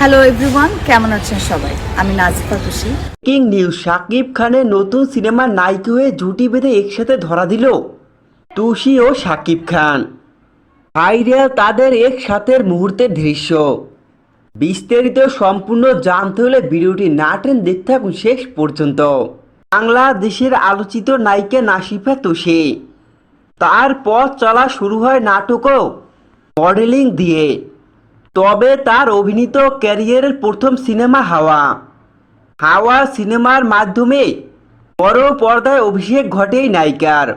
Hello everyone কেমন আছেন সবাই? আমি নাজিফা খুশি। কিং নিউজ শাকিব খানের নতুন সিনেমার নায়িকা হয়ে জুটি বেঁধে একসাথে ধরা দিল তুষি ও শাকিব খান। ভাইরাল তাদের একসাথের মুহূর্তের দৃশ্য। বিস্তারিত সম্পূর্ণ জানতে হলে ভিডিওটি না টেন দেখতে থাকুন শেষ পর্যন্ত। বাংলাদেশের আলোচিত নায়িকা নাসিফা তুষি। তার পথ চলা শুরু হয় নাটকও মডেলিং দিয়ে। তবে তার অভিনীত ক্যারিয়ারের প্রথম সিনেমা হাওয়া। হাওয়া সিনেমার মাধ্যমে বড় পর্দায় অভিষেক ঘটে নায়িকার।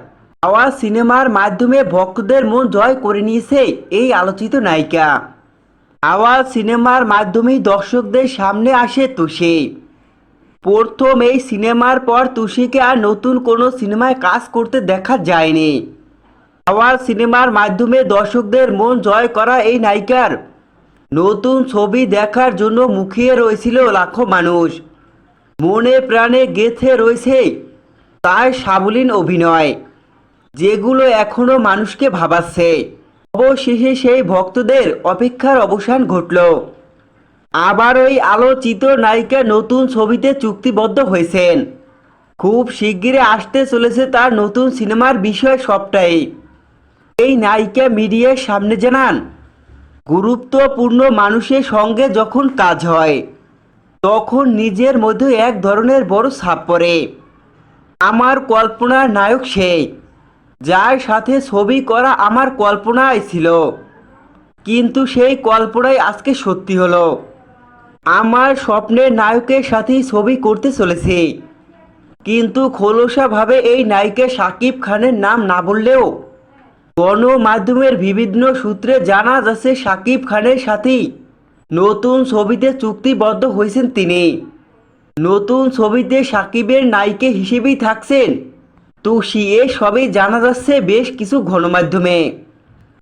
হাওয়া সিনেমার মাধ্যমে ভক্তদের মন জয় করে নিয়েছে এই আলোচিত নায়িকা। হাওয়া সিনেমার মাধ্যমেই দর্শকদের সামনে আসে তুষি। প্রথম এই সিনেমার পর তুষিকে আর নতুন কোনো সিনেমায় কাজ করতে দেখা যায়নি। হাওয়া সিনেমার মাধ্যমে দর্শকদের মন জয় করা এই নায়িকার নতুন ছবি দেখার জন্য মুখিয়ে রয়েছিল লাখো মানুষ। মনে প্রাণে গেথে রয়েছে তার সাবলীন অভিনয়, যেগুলো এখনও মানুষকে ভাবাচ্ছে। অবশেষে সেই ভক্তদের অপেক্ষার অবসান ঘটল। আবার ওই আলোচিত নায়িকা নতুন ছবিতে চুক্তিবদ্ধ হয়েছেন। খুব শিগগিরই আসতে চলেছে তার নতুন সিনেমার বিষয় সবটাই। এই নায়িকা মিডিয়ার সামনে জানান গুরুত্বপূর্ণ মানুষের সঙ্গে যখন কাজ হয়, তখন নিজের মধ্যে এক ধরনের বড় ছাপ পড়ে। আমার কল্পনার নায়ক সে, যার সাথে ছবি করা আমার কল্পনায় ছিল। কিন্তু সেই কল্পনাই আজকে সত্যি হলো। আমার স্বপ্নের নায়কের সাথেই ছবি করতে চলেছি। কিন্তু খোলসাভাবে এই নায়িকা সাকিব খানের নাম না বললেও গণমাধ্যমের বিভিন্ন সূত্রে জানা যাচ্ছে, সাকিব খানের সাথেই নতুন ছবিতে চুক্তিবদ্ধ হয়েছেন তিনি। নতুন ছবিতে সাকিবের নায়িকা হিসেবেই থাকছেন। তো সে সবই জানা যাচ্ছে বেশ কিছু গণমাধ্যমে।